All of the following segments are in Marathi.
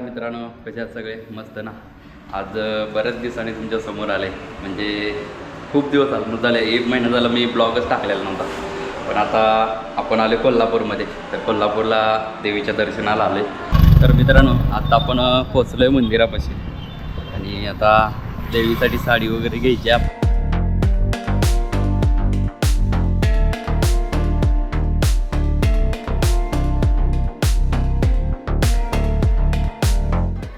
नमस्कार मित्रांनो कसे आहात सगळे? मस्त ना? आज बऱ्याच दिवसांनी तुमच्यासमोर आले. म्हणजे खूप दिवस झाले. झाले एक महिना झाला मी ब्लॉगच टाकलेला नव्हता. पण आता आपण आले कोल्हापूरमध्ये. तर कोल्हापूरला देवीच्या दर्शनाला आले तर मित्रांनो आता आपण पोचलो आहे मंदिरापाशी. आणि आता देवीसाठी साडी वगैरे घ्यायची आहे.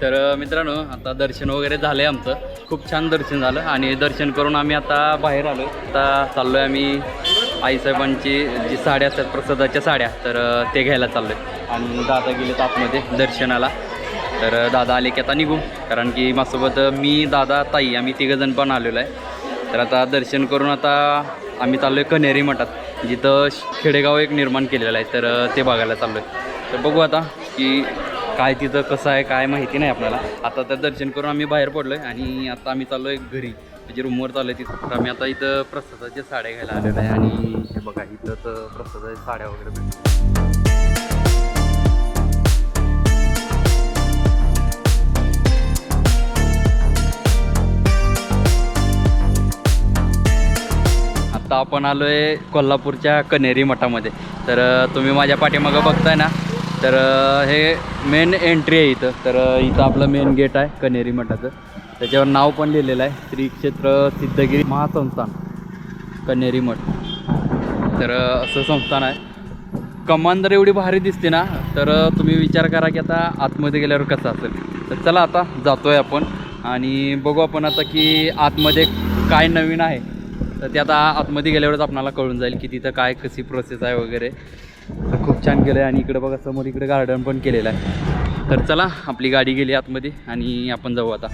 तर मित्रांनो आता दर्शन वगैरे झालं आहे आमचं. खूप छान दर्शन झालं आणि दर्शन करून आम्ही आता बाहेर आलो आता चाललो आहे आम्ही आईसाहेबांची जी साड्या असतात प्रसादाच्या साड्या तर ते घ्यायला चाललो आहे आणि दादा गेले आतमध्ये दर्शनाला. तर दादा आले की आता निघू. कारण की माझ्यासोबत मी दादा ताई आम्ही तिघंजण पण आलेलो आहे. तर आता दर्शन करून आता आम्ही चाललो आहे कन्हेरी मठात. जिथं श- खेडेगाव एक निर्माण केलेलं आहे तर ते बघायला चाललो आहे तर बघू आता की काय तिथं कसं आहे काय माहिती नाही आपल्याला. आता तर दर्शन करून आम्ही बाहेर पडलो आहे आणि आता आम्ही चाललो आहे घरी. म्हणजे रूमवर चाललो आहे तिथं. आम्ही आता इथं प्रसादाच्या साड्या घ्यायला आलेलो आहे आणि हे बघा इथं तर प्रसादाच्या साड्या वगैरे भेटतात. आता आपण आलो आहे कोल्हापूरच्या कनेरी मठामध्ये. तर तुम्ही माझ्या पाठीमागं बघताय ना तर हे मेन एंट्री आहे इथं. तर इथं आपलं मेन गेट आहे कनेरी मठाचं. त्याच्यावर नाव पण लिहिलेलं आहे श्री क्षेत्र सिद्धगिरी महासंस्थान कनेरी मठ. तर असं संस्थान आहे. कमान जर एवढी भारी दिसते ना तर तुम्ही विचार करा की आता आतमध्ये गेल्यावर कसं असेल. तर चला आता जातो आहे आपण. आणि बघू आपण आता की आतमध्ये काय नवीन आहे. तर ते आता आतमध्ये गेल्यावरच आपणाला कळून जाईल की तिथं काय कशी प्रोसेस आहे वगैरे. तर खूप छान केलं आहे आणि इकडं बघा समोर इकडे गार्डन पण केलेलं आहे. तर चला आपली गाडी गेली आतमध्ये आणि आपण जाऊ आता.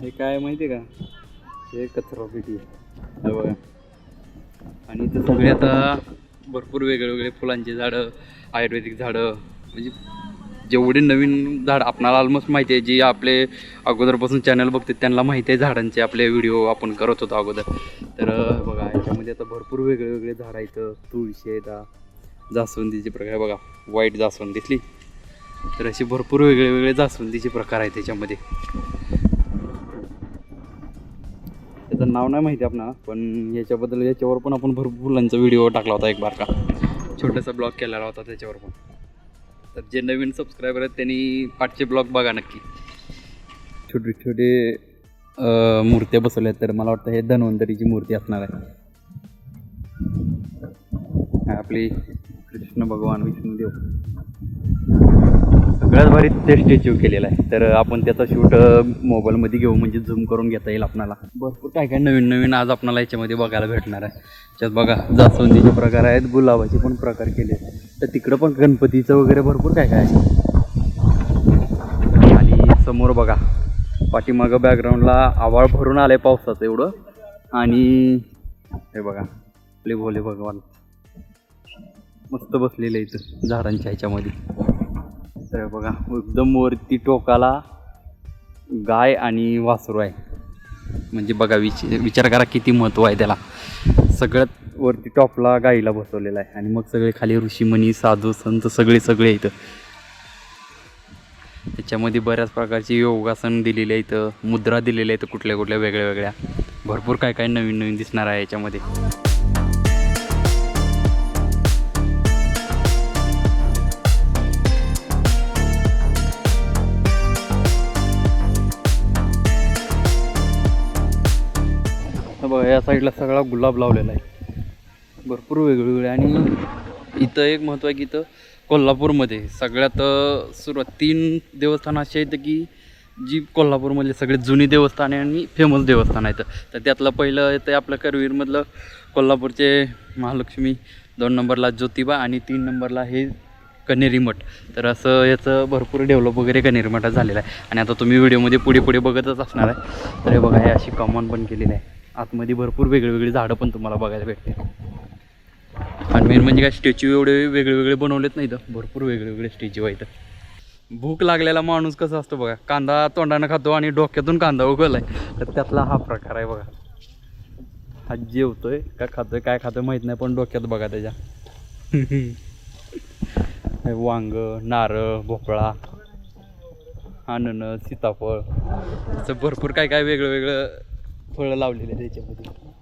हे काय माहिती आहे का? हे कचरा पेटी आहे बघा. आणि इथं सगळे आता भरपूर वेगळे वेगळे फुलांची झाडं आयुर्वेदिक झाडं म्हणजे जेवढे नवीन झाड आपणाला ऑलमोस्ट माहिती आहे जी आपले अगोदरपासून चॅनल बघते त्यांना माहिती आहे झाडांचे आपले व्हिडिओ आपण करत होतो अगोदर. तर बघा याच्यामध्ये आता भरपूर वेगळे वेगळे झाडं आहेत. तुळशी आहेत जास्वंदीचे प्रकार आहे बघा. व्हाईट जास्वंद दिसली तर असे भरपूर वेगळे वेगळे जास्वंदीचे प्रकार आहेत त्याच्यामध्ये. त्याचं नाव नाही माहिती आपण पण याच्याबद्दल याच्यावर पण आपण भरपूर फुलांचा व्हिडिओ टाकला होता एक बार का. छोटासा ब्लॉग केलेला होता त्याच्यावर पण. तर जे नवीन सबस्क्रायबर आहेत त्यांनी पाठचे ब्लॉग बघा नक्की. छोटे छोटे मूर्त्या बसवल्या आहेत तर मला वाटतं हे धन्वंतरीची मूर्ती असणार आहे. आपली कृष्ण भगवान विष्णुदेव. सगळ्यात भारी ते स्टॅच्यू केलेला आहे. तर आपण त्याचा शूट मोबाईलमध्ये घेऊ म्हणजे झूम करून घेता येईल आपणाला. भरपूर काय काय नवीन नवीन आज आपणाला याच्यामध्ये बघायला भेटणार आहे. त्यात बघा जास्वंदीचे प्रकार आहेत गुलाबाचे पण प्रकार केले तर तिकडं पण गणपतीचं वगैरे भरपूर काय काय आहे. आणि समोर बघा पाठीमागं बॅकग्राऊंडला आवाळ भरून आलं आहे पावसाचं एवढं. आणि हे बघा आपले भोले भगवान. मस्त बसलेले इथं झाडांच्या ह्याच्यामध्ये. तर बघा. एकदम वरती टोकाला गाय आणि वासरू आहे. म्हणजे बघा विच विचार करा किती महत्त्व आहे त्याला. सगळ्यात वरती टॉपला गाईला बसवलेला आहे. आणि मग सगळे खाली ऋषीमणी साधू संत सगळे सगळे इथं. त्याच्यामध्ये बऱ्याच प्रकारची योगासन दिलेली आहेत. मुद्रा दिलेल्या आहेत कुठल्या कुठल्या वेगळ्या वेगळ्या भरपूर काय काय नवीन नवीन दिसणार आहे याच्यामध्ये. बघा या साईडला सगळा गुलाब लावलेला आहे. भरपूर वेगवेगळे आणि इथं एक महत्त्व आहे की इथं कोल्हापूरमध्ये सगळ्यात सुरुवात तीन देवस्थानं असे आहेत की जी कोल्हापूरमधले सगळे जुनी देवस्थान आहे आणि फेमस देवस्थान आहेत तर त्यातलं पहिलं येतं आपलं करवीरमधलं कोल्हापूरचे महालक्ष्मी दोन नंबरला ज्योतिबा आणि तीन नंबरला हे कनेरी मठ. तर असं याचं भरपूर डेव्हलप वगैरे कनेरी मठात झालेलं आहे. आणि आता तुम्ही व्हिडिओमध्ये पुढे पुढे बघतच असणार आहे. तर हे बघा हे अशी कॉमन पण केलेली आहे. आतमध्ये भरपूर वेगळी वेगळी झाडं पण तुम्हाला बघायला भेटते आणि मेन म्हणजे काय स्टॅच्यू एवढे वेगळे वेगळे बनवलेत नाही इथं. भरपूर वेगळे वेगळे स्टॅच्यू आहेत. भूक लागलेला माणूस कसा असतो बघा. कांदा तोंडानं खातो आणि डोक्यातून कांदा उगवलाय तर त्यातला हा प्रकार आहे बघा. हा जेवतोय का खातोय काय खातोय माहीत नाही पण डोक्यात बघा त्याच्या. वांग नारळ भोपळा अननस सीताफळ. असं भरपूर काय काय वेगळं वेगळं फळं लावलेले आहे त्याच्यामध्ये.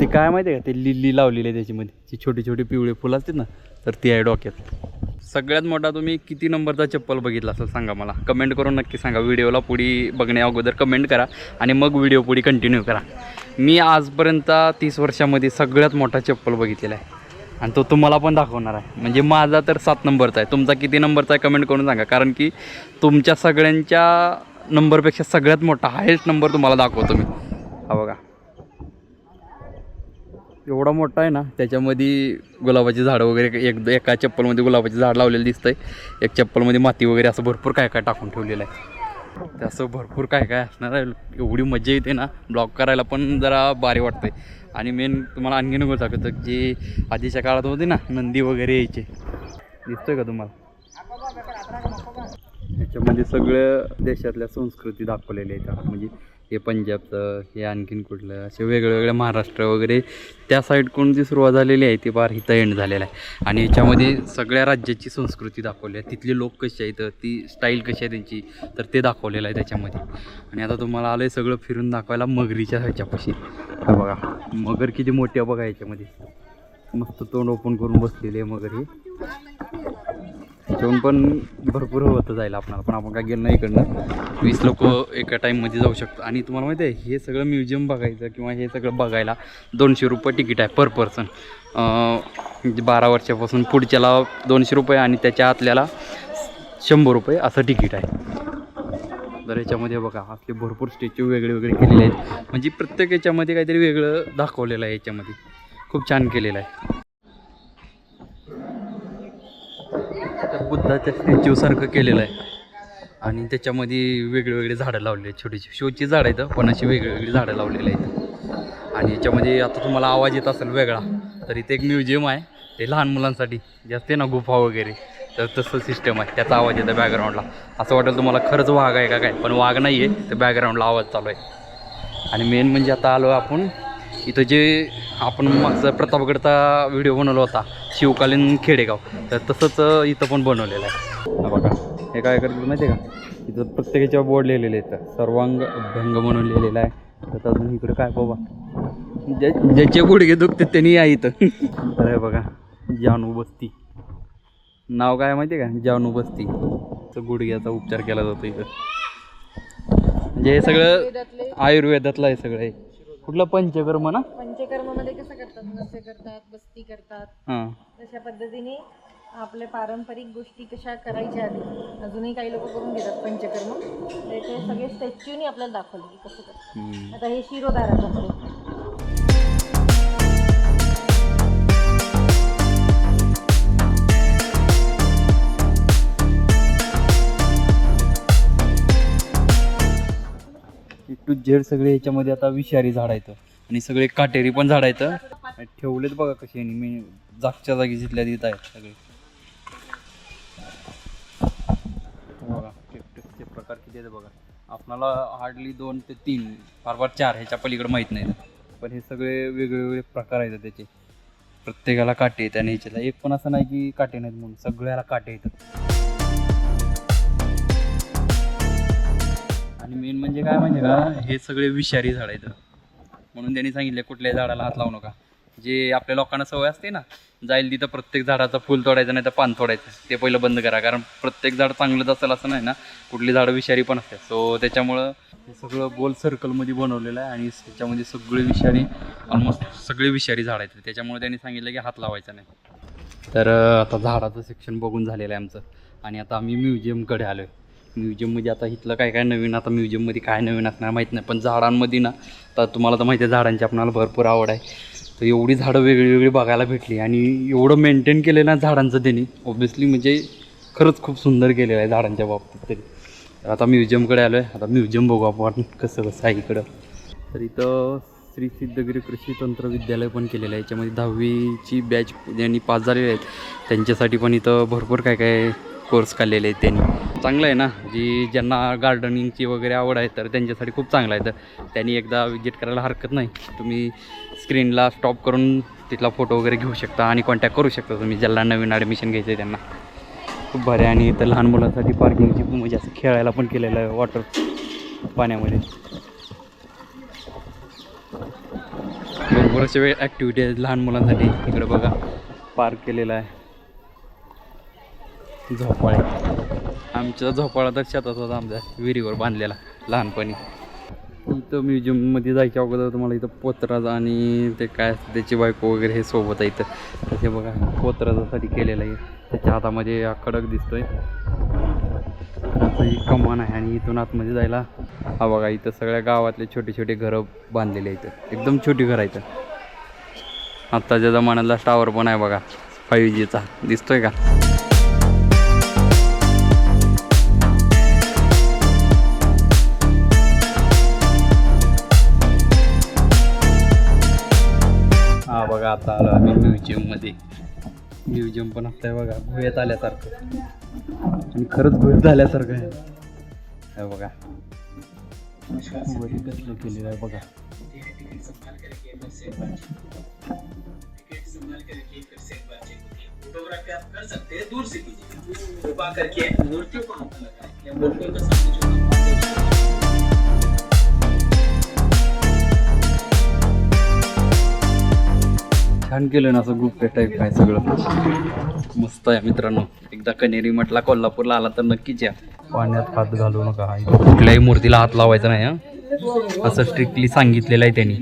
ते काय माहिती आहे का? ते लिली लावलेली आहे त्याच्यामध्ये. जी छोटी छोटी पिवळे फुलं असतात ना तर ती आहे डोक्यात. सगळ्यात मोठा तुम्ही किती नंबरचा चप्पल बघितला असेल सांगा मला. कमेंट करून नक्की सांगा. व्हिडिओला पुढे बघण्या अगोदर कमेंट करा आणि मग व्हिडिओ पुढे कंटिन्यू करा. मी आजपर्यंत तीस वर्षामध्ये सगळ्यात मोठा चप्पल बघितलेला आहे. आणि तो तुम्हाला पण दाखवणार आहे. म्हणजे माझा तर सात नंबरचा आहे. तुमचा किती नंबरचा आहे कमेंट करून सांगा. कारण की तुमच्या सगळ्यांच्या नंबरपेक्षा सगळ्यात मोठा हायेस्ट नंबर तुम्हाला दाखवतो मी. हा बघा. एवढा मोठा आहे ना त्याच्यामध्ये गुलाबाची झाडं वगैरे एक एका चप्पलमध्ये गुलाबाचे झाड लावलेलं दिसतंय. एक चप्पलमध्ये माती वगैरे असं भरपूर काय काय टाकून ठेवलेलं आहे. ते असं भरपूर काय काय असणार आहे. एवढी मजा येते ना ब्लॉग करायला पण जरा भारी वाटते आणि मेन तुम्हाला आणखी नको दाखवतं जे आधीच्या काळात होते ना नंदी वगैरे यायचे. दिसतोय का तुम्हाला? ह्याच्यामध्ये सगळ्या देशातल्या संस्कृती दाखवलेल्या आहेत. म्हणजे हे पंजाबचं हे आणखीन कुठलं असे वेगवेगळ्या महाराष्ट्र वगैरे त्या साईडकडून जी सुरुवात झालेली आहे ती फार हिथं एंड झालेला आहे. आणि याच्यामध्ये सगळ्या राज्याची संस्कृती दाखवली आहे. तिथले लोक कसे आहेत ती स्टाईल कशी आहे त्यांची तर ते दाखवलेलं आहे त्याच्यामध्ये. आणि आता तुम्हाला आलं आहे सगळं फिरून दाखवायला मगरीच्या ह्याच्यापाशी. बघा मगर किती मोठी आहे बघा याच्यामध्ये. मस्त तोंड ओपन करून बसलेली आहे मगर ही. त्याच्याहून पण भरपूर होतं जाईल आपणाला. पण आपण काय गेलं नाही इकडनं. वीस लोक एका टाईममध्ये जाऊ शकतो. आणि तुम्हाला माहिती आहे हे सगळं म्युझियम बघायचं किंवा हे सगळं बघायला दोनशे रुपये तिकीट आहे पर पर्सन म्हणजे बारा वर्षापासून पुढच्याला दोनशे रुपये आणि त्याच्या आतल्याला शंभर रुपये असं तिकीट आहे. तर याच्यामध्ये बघा आपले भरपूर स्टॅच्यू वेगळे वेगळे केलेले आहेत. म्हणजे प्रत्येक याच्यामध्ये काहीतरी वेगळं दाखवलेलं आहे याच्यामध्ये. खूप छान केलेलं आहे. बुद्धाच्या स्टॅच्यूसारखं केलेलं आहे. आणि त्याच्यामध्ये वेगळे वेगळे झाडं लावलेली आहेत छोटी शोची झाडं आहेत पण अशी वेगळेवेगळी झाडं लावलेली आहेत. आणि याच्यामध्ये आता तुम्हाला आवाज येत असेल वेगळा तर इथे एक म्युझियम आहे ते लहान मुलांसाठी. जे असते ना गुफा वगैरे तर तसं सिस्टम आहे. त्याचा आवाज येतो बॅकग्राऊंडला असं वाटेल तुम्हाला खरंच वाघ आहे का काय? पण वाघ नाही आहे तर बॅकग्राऊंडला आवाज चालू आहे. आणि मेन म्हणजे आता आलो आपण. इथं जे आपण मागचा प्रतापगडचा व्हिडिओ बनवला होता शिवकालीन खेडेगाव. तर तसंच इथं पण बनवलेलं आहे. बघा हे काय करतो माहिती आहे का? इथं प्रत्येकाच्या बोर्ड लिहिलेले आहेत. सर्वांग अभ्यंग म्हणून लिहिलेलं आहे. तर अजून इकडे काय बाबा? ज्या ज्याचे गुडघे दुखते त्यांनी या इथं. तर हे बघा जानू बस्ती. नाव काय माहिती आहे का? जानू बस्ती. तर गुडघ्याचा उपचार केला जातो इथं. म्हणजे हे सगळं आयुर्वेदातलं आहे सगळं हे. कुठलं पंचकर्म ना? पंचकर्मामध्ये कसं करतात? नस्य करतात बस्ती करतात. हां. तशा पद्धतीने आपल्या पारंपरिक गोष्टी कशा करायच्या आधी? अजूनही काही लोक करून घेतात पंचकर्म. तर ते सगळे स्टॅच्यूनी आपल्याला दाखवले की कसं करतात. आता हे शिरोधारा टू झेड सगळे याच्यामध्ये आता विषारी झाड आहेत. आणि सगळे काटेरी पण झाड आहेत. आणि ठेवलेत बघा कसे आणि मी जागच्या जागी जिथल्या तिथं आहेत सगळे. बघा केकटसचे प्रकार किती आहेत बघा. आपणाला हार्डली दोन ते तीन फार फार चार ह्याच्या पलीकडे माहीत नाही. पण हे सगळे वेगळे वेगळे प्रकार आहेत त्याचे. प्रत्येकाला काटे येतात आणि ह्याच्याला एक पण असं नाही की काटे नाहीत म्हणून सगळ्याला काटे येतात. आणि मेन म्हणजे काय माहिती का हे सगळे विषारी झाड आहेत. म्हणून त्यांनी सांगितले कुठल्याही झाडाला हात लावू नका. जे आपल्या लोकांना सवय असते ना जाईल तिथं प्रत्येक झाडाचं फुल तोडायचं नाही तर पान तोडायचं. ते पहिलं बंद करा कारण प्रत्येक झाड चांगलंच असेल असं नाही ना. कुठली झाडं विषारी पण असतात. सो त्याच्यामुळं हे सगळं गोल सर्कलमध्ये बनवलेलं आहे आणि त्याच्यामध्ये सगळे विषारी ऑलमोस्ट सगळे विषारी झाड आहेत. त्याच्यामुळे त्यांनी सांगितलं की हात लावायचा नाही. तर आता झाडाचं सेक्शन बघून झालेलं आहे आमचं. आणि आता आम्ही म्युझियमकडे आलो आहे म्युझियममध्ये आता इथलं काय काय नवीन आता म्युझियममध्ये काय नवीन असणार माहीत नाही. पण झाडांमध्ये ना तर तुम्हाला तर माहिती आहे झाडांची आपणाला भरपूर आवड आहे. तर एवढी झाडं वेगळी वेगळी बघायला भेटली आणि एवढं मेंटेन केलं ना झाडांचं त्यांनी. ऑब्व्हियसली म्हणजे खरंच खूप सुंदर केलेलं आहे झाडांच्या बाबतीत तरी. तर आता म्युझियमकडे आलो आहे आता म्युझियम बघू आपण कसं कसं आहे इकडं. तर इथं श्री सिद्धगिरी कृषी तंत्र विद्यालय पण केलेलं आहे. याच्यामध्ये दहावीची बॅच ज्यांनी पास झालेले आहेत त्यांच्यासाठी पण इथं भरपूर काय काय कोर्स काढलेले आहेत त्यांनी. चांगलं आहे ना जी ज्यांना गार्डनिंगची वगैरे आवड आहे तर त्यांच्यासाठी खूप चांगलं आहे. तर त्यांनी एकदा विजिट करायला हरकत नाही. तुम्ही स्क्रीनला स्टॉप करून तिथला फोटो वगैरे घेऊ शकता आणि कॉन्टॅक्ट करू शकता तुम्ही ज्यांना नवीन ॲडमिशन घ्यायचं आहे त्यांना. खूप भारी आणि इथं लहान मुलांसाठी पार्किंगची म्हणजे असं खेळायला पण केलेलं आहे वॉटर पाण्यामध्ये. भरपूर वेळ ॲक्टिव्हिटी आहेत लहान मुलांसाठी. इकडे बघा पार्क केलेला आहे. झोपाळे. आमच्या झोपाळा तर शेतात होता आमच्या विहिरीवर बांधलेला लहानपणी. इथं म्युझियममध्ये जायच्या अगोदर तुम्हाला इथं पोतराज आणि ते काय असतं त्याची बायको वगैरे हे सोबत आहे इथं. तर हे बघा पोतराजासाठी केलेलं आहे. त्याच्या हातामध्ये हा खडक दिसतोय. असं ही कमान आहे आणि इथून आतमध्ये जायला. हा बघा इथं सगळ्या गावातले छोटे छोटे घरं बांधलेले इथं एकदम छोटी घरं आहेत. आत्ताच्या जमान्यातला टावर पण आहे बघा फाईव्ह जीचा दिसतोय का? आता आलो आम्ही म्युझियममध्ये म्युझियम पण आता बघा गुहेत आल्यासारखं. आणि खरंच गुहेत झाल्यासारखं आहे. हे बघा. वरी कसलं केलेलं आहे बघा. फोटोग्राफी आप कर सकते हैं दूर से कीजिए कृपा करके मूर्तियों को हाथ मूर्तियों सामने छान केलं ना असं गुप्त टाईप आहे सगळं. मस्त आहे मित्रांनो. एकदा कनेरी म्हटला कोल्हापूरला आला तर नक्कीच या. पाण्यात हात घालू नका. कुठल्याही मूर्तीला हात लावायचा नाही हं. असं स्ट्रिक्टली सांगितलेलं आहे त्यांनी.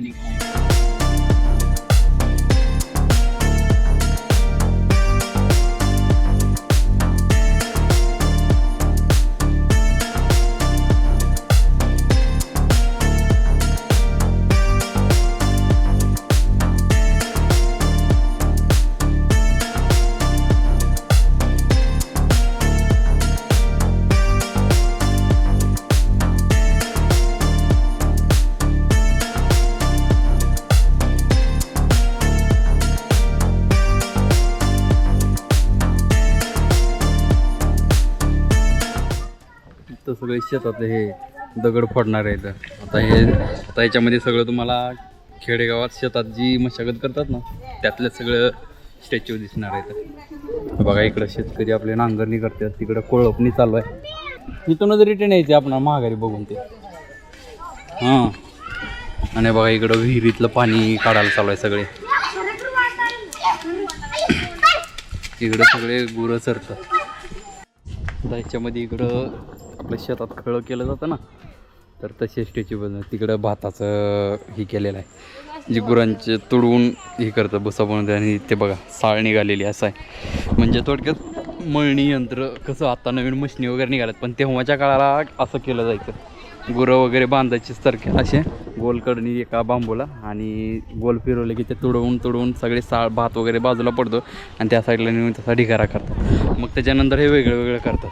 सगळे शेतातले हे दगड फोडणार आहेत. आता हे आता याच्यामध्ये सगळं तुम्हाला खेडेगावात शेतात जी मशागत करतात ना त्यातलं सगळं स्टॅच्यू दिसणार आहेत. बघा इकडं शेतकरी आपले नांगरणी करतात तिकडं कोळपणी चालू आहे. इथूनच रिटर्न यायचे आपण महागारी बघून ते. हां. आणि बघा इकडं विहिरीतलं पाणी काढायला चालू आहे सगळे. इकडं सगळे गुरं सरतात आता याच्यामध्ये इकडं आपल्या शेतात खळं केलं जातं ना तर तसे स्टॅच्यू बनव तिकडं भाताचं हे केलेलं आहे. जे गुरांचे तुडवून हे करतं भुसा बनवते आणि ते बघा साळ निघालेली असं आहे. म्हणजे थोडक्यात मळणी यंत्र कसं आता नवीन मशनी वगैरे निघाल्यात पण तेव्हाच्या काळाला असं केलं जायचं. गुरं वगैरे बांधायचे सारखे असे गोलकडणी एका बांबूला आणि गोल फिरवले की ते तुडवून तुडवून सगळे साळ भात वगैरे बाजूला पडतो आणि त्या साईडला नेऊन त्याचा ढिगारा करतात. मग त्याच्यानंतर हे वेगळं वेगळं करतात.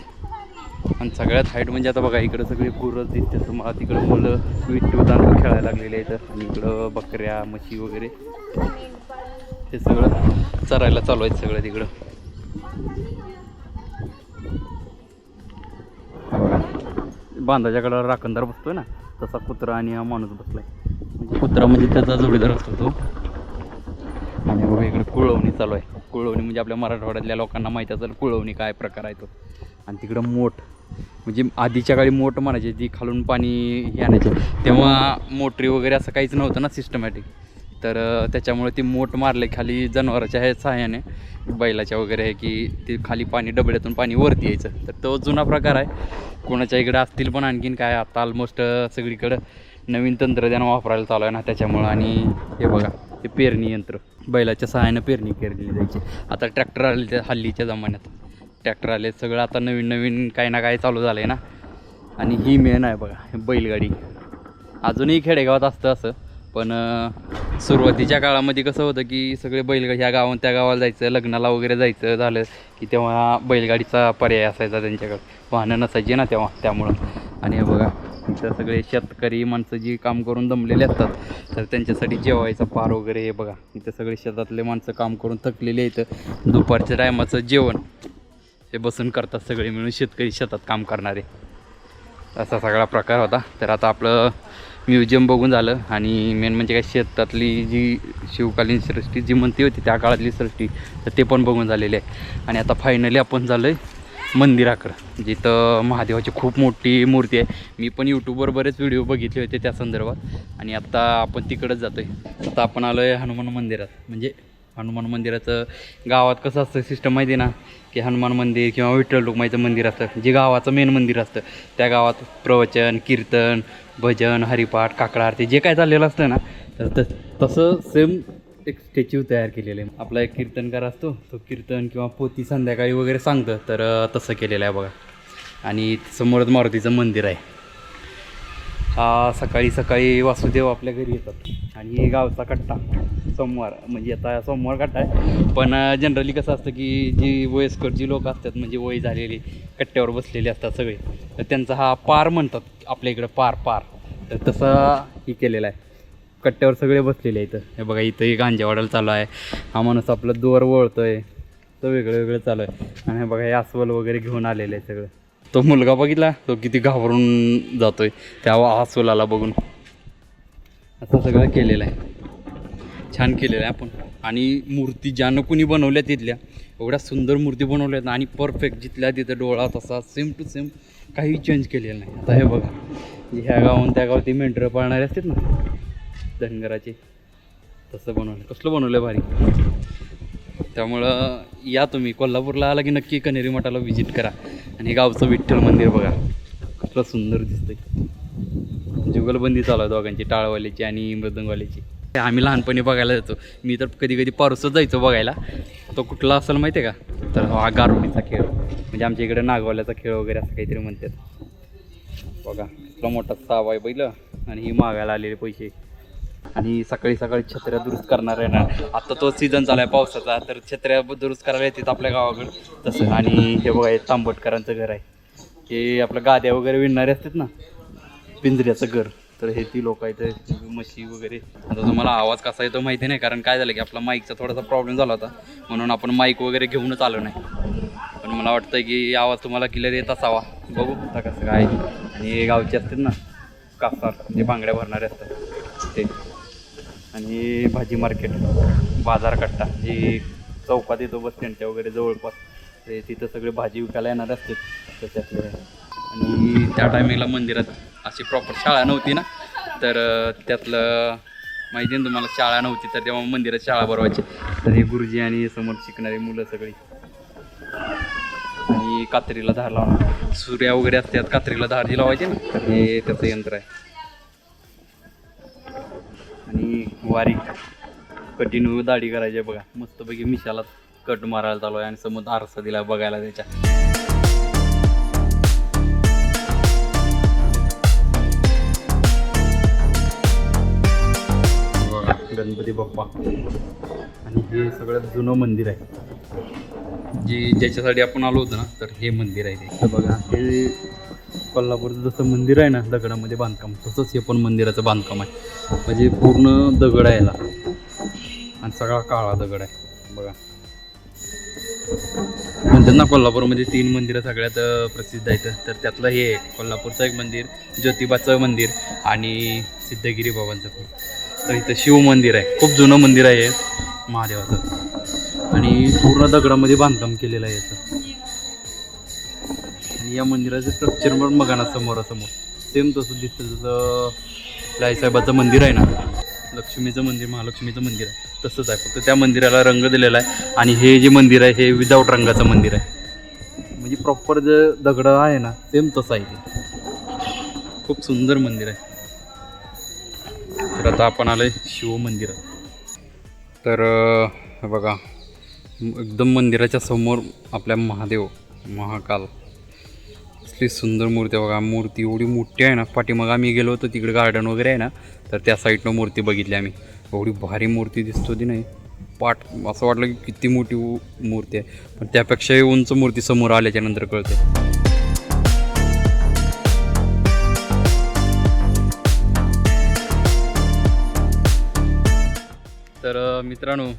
आणि सगळ्यात हाईट म्हणजे आता बघा इकडं सगळे गुरं दिसते तुम्हाला. तिकडं मुलं विट्टू खेळायला लागलेले आहेत. आणि इकडं बकऱ्या म्हशी वगैरे. हे सगळं चरायला चालू आहेत सगळं तिकडं. बांधाच्या बांधाच्याकडं राखणदार बसतोय ना तसा कुत्रा आणि हा माणूस बसलाय. म्हणजे कुत्रा म्हणजे त्याचा जोडीदार असतो तो. आणि बघा इकडे कुळवणी चालू आहे. कुळवणी म्हणजे आपल्या मराठवाड्यातल्या लोकांना माहीत असेल कुळवणी काय प्रकार आहे तो. आणि तिकडं मोठ म्हणजे आधीच्या काळी मोठ म्हणायचे जी खालून पाणी हे आणायचे. तेव्हा मोटरी वगैरे असं काहीच नव्हतं ना सिस्टमॅटिक तर त्याच्यामुळे ती मोठ मारले खाली जनावराच्या ह्या सहाय्याने बैलाच्या वगैरे आहे की ते खाली पाणी डबड्यातून पाणी वरती यायचं. तर तो जुना प्रकार आहे. कोणाच्या इकडं असतील पण आणखीन काय आता ऑलमोस्ट सगळीकडं नवीन तंत्रज्ञान वापरायला चालू आहे ना त्याच्यामुळं. आणि हे बघा ते पेरणी यंत्र बैलाच्या सहाय्यानं पेरणी केली जायची. आता ट्रॅक्टर आले त्या हल्लीच्या जमान्यात. ट्रॅक्टर आले सगळं आता नवीन नवीन काही ना काही चालू झालं आहे ना. आणि ही मेन आहे बघा बैलगाडी. अजूनही खेडेगावात असतं असं पण सुरुवातीच्या काळामध्ये कसं होतं की सगळे बैलगाडी ह्या गावात त्या गावाला जायचं लग्नाला वगैरे जायचं झालं की तेव्हा बैलगाडीचा पर्याय असायचा त्यांच्याकडे. वाहनं नसायची ना तेव्हा त्यामुळं. आणि हे बघा इथं सगळे शेतकरी माणसं जी काम करून दमलेले असतात तर त्यांच्यासाठी जेवायचा पार वगैरे हे बघा. इथं सगळे शेतातले माणसं काम करून थकलेले आहेत. दुपारच्या टायमाचं जेवण. ते बसून करतात सगळे मिळून शेतकरी शेतात काम करणारे. असा सगळा प्रकार होता. तर आता आपलं म्युझियम बघून झालं आणि मेन म्हणजे काय शेतातली जी शिवकालीन सृष्टी जी म्हणती होती त्या काळातली सृष्टी तर ते पण बघून झालेले आहे. आणि आता फायनली आपण झालो आहे मंदिराकडं जिथं महादेवाची खूप मोठी मूर्ती आहे. मी पण यूट्यूबवर बरेच व्हिडिओ बघितले होते त्या संदर्भात. आणि आत्ता आपण तिकडंच जातो आहे आता आपण आलो आहे हनुमान मंदिरात. म्हणजे हनुमान मंदिराचं गावात कसं असतं सिस्टम माहिती आहे ना? की हनुमान मंदिर किंवा विठ्ठल रुक्माईचं मंदिर असतं जे गावाचं मेन मंदिर असतं त्या गावात प्रवचन कीर्तन भजन हरिपाठ काकडा आरती जे काय चाललेलं असतं ना तर तस तसं सेम एक स्टॅच्यू तयार केलेलं आहे. आपला एक कीर्तनकार असतो तो कीर्तन किंवा पोती संध्याकाळी वगैरे सांगतं तर तसं केलेलं आहे बघा. आणि समोरच मारुतीचं मंदिर आहे. हा सकाळी सकाळी वासुदेव आपल्या घरी येतात. आणि हे गावचा कट्टा. सोमवार. म्हणजे आता सोमवार कट्टा आहे. पण जनरली कसं असतं की जी वयस्कर जी लोक असतात म्हणजे वय झालेली कट्ट्यावर बसलेले असतात सगळे तर त्यांचा हा पार म्हणतात आपल्या इकडं पार पार. तर तसा हे केलेला आहे. कट्ट्यावर सगळे बसलेले आहेत. इथं हे बघा इथं एक गांजेवाडाला चालू आहे. हा माणूस आपलं दोर आहे तर वेगळं वेगळं चालू आहे. आणि हे बघा हे अस्वल वगैरे घेऊन आलेलं आहे सगळं. तो मुलगा बघितला तो किती घाबरून जातोय. त्या अस्वलाला बघून. असं सगळं केलेलं आहे. छान केलेलं आहे आपण. आणि मूर्ती ज्यानं कुणी बनवल्या तिथल्या एवढ्या सुंदर मूर्ती बनवल्या आहेत. आणि परफेक्ट जिथल्या तिथं डोळा तसा सेम टू सेम काही चेंज केलेलं नाही. आता हे बघा. ह्या गावाहून त्या गावात ती मेंढरं पाळणारे असतात ना धनगराचे तसं बनवलं. कसलं बनवलं? भारी. त्यामुळं या तुम्ही. कोल्हापूरला आला की नक्की कनेरी मठाला व्हिजिट करा. आणि गावचं विठ्ठल मंदिर बघा. कसलं सुंदर दिसतंय. जुगलबंदी चालू आहे दोघांची टाळवाल्याची आणि मृदंगवाल्याची. आम्ही लहानपणी बघायला जातो. मी तर कधी कधी परसच जायचो बघायला. तो कुठला असेल माहिती आहे का? तर हा गारुडीचा खेळ. म्हणजे आमच्या इकडे नागवाल्याचा खेळ वगैरे असं काहीतरी म्हणतात. बघा इतका मोठा साव आहे पहिलं आणि ही मागायला आलेले पैसे. आणि सकाळी सकाळी छत्र्या दुरुस्त करणार आहे ना. आता तो सीझन चालू आहे पावसाचा तर छत्र्या दुरुस्त करायला येतात आपल्या गावाकडे. तसं. आणि हे बघा हे तांबटकरांचं घर आहे. हे आपलं गाद्या वगैरे विणणारे असतात ना पिंजऱ्याचं घर. तर हे ती लोक आहेत म्हशी वगैरे. आता तुम्हाला आवाज कसा येतो माहिती नाही कारण काय झालं की आपला माईकचा थोडासा प्रॉब्लेम झाला होता. म्हणून आपण माईक वगैरे घेऊनच आलो नाही. पण मला वाटतं की आवाज तुम्हाला क्लिअर येत असावा. बघू आता कसं काय. आणि हे गावचे असतात ना कासार जे बांगड्या भरणारे असतात. ते. आणि भाजी मार्केट बाजार कट्टा जे चौकात येतो बस स्टँडच्या वगैरे जवळपास. ते तिथं सगळे भाजी विकायला येणार असते त्याच्यातले आणि त्या टायमिंगला मंदिरात अशी प्रॉपर शाळा नव्हती ना तर त्यातलं माहिती ना तुम्हाला शाळा नव्हती तर तेव्हा मंदिरात शाळा भरवायची. तर हे गुरुजी आणि समोर शिकणारी मुलं सगळी. आणि कात्रीला धार लावणार. सूर्या वगैरे असतात कात्रीला धार जी लावायची ना तर हे त्याचं यंत्र आहे. आणि वारीक कंटिन्यू दाढी करायची आहे बघा. मस्तपैकी मिशाला कट मारायला चालू आहे आणि समोर आरसा दिला बघायला त्याच्या. गणपती बाप्पा. आणि हे सगळ्यात जुनं मंदिर आहे. जे ज्याच्यासाठी आपण आलो होतो ना तर हे मंदिर आहे ते. बघा हे कोल्हापूरचं जसं मंदिर आहे ना दगडामध्ये बांधकाम तसंच हे पण मंदिराचं बांधकाम आहे. म्हणजे पूर्ण दगड आहे याला. आणि सगळा काळा दगड आहे बघा. म्हणतात ना कोल्हापूरमध्ये तीन मंदिरं सगळ्यात प्रसिद्ध आहेत. तर त्यातलं हे आहे कोल्हापूरचं एक मंदिर ज्योतिबाचं मंदिर आणि सिद्धगिरी बाबांचं पण. तर इथं शिव मंदिर आहे. खूप जुनं मंदिर आहे महादेवाचं. आणि पूर्ण दगडामध्ये बांधकाम केलेलं आहे याचं. या मंदिराचं स्ट्रक्चर पण बघा ना समोरासमोर. सेम तसं दिसतं जसं रायसाहेबाचं मंदिर आहे ना. लक्ष्मीचं मंदिर महालक्ष्मीचं मंदिर आहे. तसंच आहे. फक्त त्या मंदिराला रंग दिलेला आहे आणि हे जे मंदिर आहे हे विदाऊट रंगाचं मंदिर आहे. म्हणजे प्रॉपर जे दगड आहे ना सेम तसं आहे ते. खूप सुंदर मंदिर आहे. तर आता आपण आहे शिव मंदिरात तर बघा एकदम मंदिराच्या समोर आपल्या महादेव महाकाल. कसली सुंदर मूर्ती बघा मूर्ती एवढी मोठी आहे ना. पाठीमाग आम्ही गेलो होतो तिकडे गार्डन वगैरे आहे ना तर त्या साईडनं मूर्ती बघितली आम्ही. एवढी भारी मूर्ती दिसतो होती नाही पाठ असं वाटलं की किती मोठी मूर्ती आहे. पण त्यापेक्षाही उंच मूर्ती समोर आल्याच्यानंतर कळते तर मित्रांनो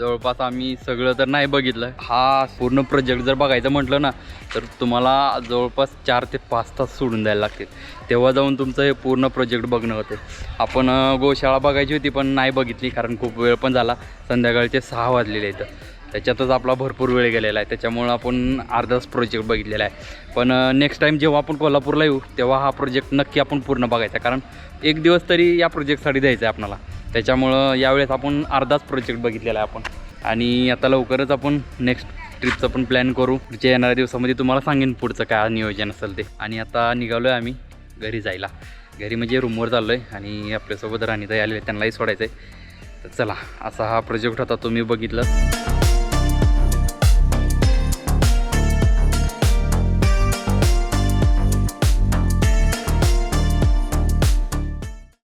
जवळपास आम्ही सगळं तर नाही बघितलं. हा पूर्ण प्रोजेक्ट जर बघायचं म्हटलं ना तर तुम्हाला जवळपास चार ते पाच तास सोडून द्यायला लागतील. तेव्हा जाऊन तुमचं हे पूर्ण प्रोजेक्ट बघणं होते. आपण गोशाळा बघायची होती पण नाही बघितली कारण खूप वेळ पण झाला. संध्याकाळचे सहा वाजलेले इथं त्याच्यातच आपला भरपूर वेळ गेलेला आहे. त्याच्यामुळं आपण अर्धाच प्रोजेक्ट बघितलेला आहे. पण नेक्स्ट टाईम जेव्हा आपण कोल्हापूरला येऊ तेव्हा हा प्रोजेक्ट नक्की आपण पूर्ण बघायचा. कारण एक दिवस तरी या प्रोजेक्टसाठी द्यायचा आहे आपल्याला. त्याच्यामुळं यावेळेस आपण अर्धाच प्रोजेक्ट बघितलेला आहे आपण. आणि आता लवकरच आपण नेक्स्ट ट्रिपचं पण प्लॅन करू. पुढच्या येणाऱ्या दिवसामध्ये तुम्हाला सांगेन पुढचं काय नियोजन असेल ते. आणि आता निघालो आहे आम्ही घरी जायला. घरी म्हणजे रूमवर चाललो आहे आणि आपल्यासोबत राणीताई आलेले त्यांनाही सोडायचं आहे तर चला असा हा प्रोजेक्ट होता तुम्ही बघितलं.